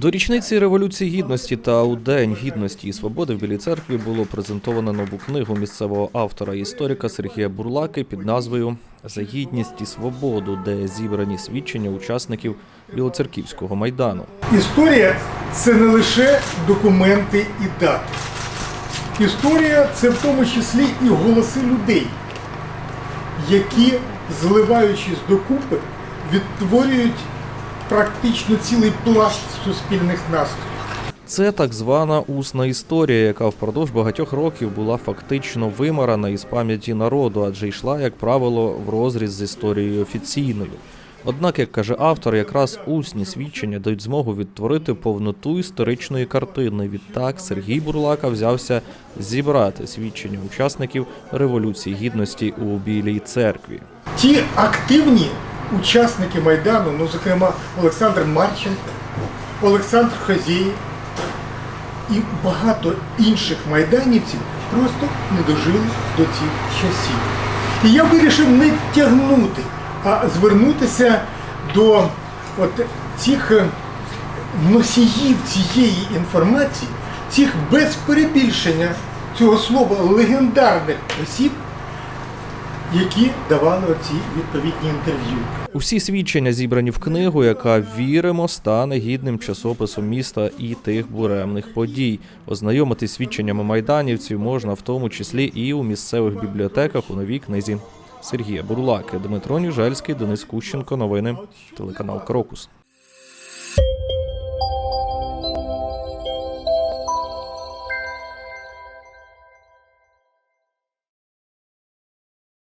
До річниці Революції Гідності та у День Гідності і Свободи в Білій церкві було презентовано нову книгу місцевого автора історика Сергія Бурлаки під назвою За гідність і свободу, де зібрані свідчення учасників Білоцерківського майдану. Історія це не лише документи і дати. Історія це в тому числі і голоси людей, які, зливаючись докупи, відтворюють практично цілий пласт суспільних настроїв. Це так звана усна історія, яка впродовж багатьох років була фактично вимарана із пам'яті народу, адже йшла, як правило, в розріз з історією офіційною. Однак, як каже автор, якраз усні свідчення дають змогу відтворити повноту історичної картини. Відтак Сергій Бурлака взявся зібрати свідчення учасників Революції Гідності у Білій церкві. Ті активні учасники Майдану, ну, зокрема, Олександр Марченко, Олександр Хазєєв і багато інших майданівців просто не дожили до цих часів. І я вирішив не тягнути, а звернутися до от цих е, носіїв цієї інформації, цих без перебільшення цього слова легендарних осіб, які давали оці відповідні інтерв'ю. Усі свідчення зібрані в книгу, яка віримо стане гідним часописом міста і тих буремних подій. Ознайомитись свідченнями майданівців можна в тому числі і у місцевих бібліотеках у новій книзі Сергія Бурлаки, Дмитро Ніжельський, Денис Кущенко. Новини телеканал Крокус.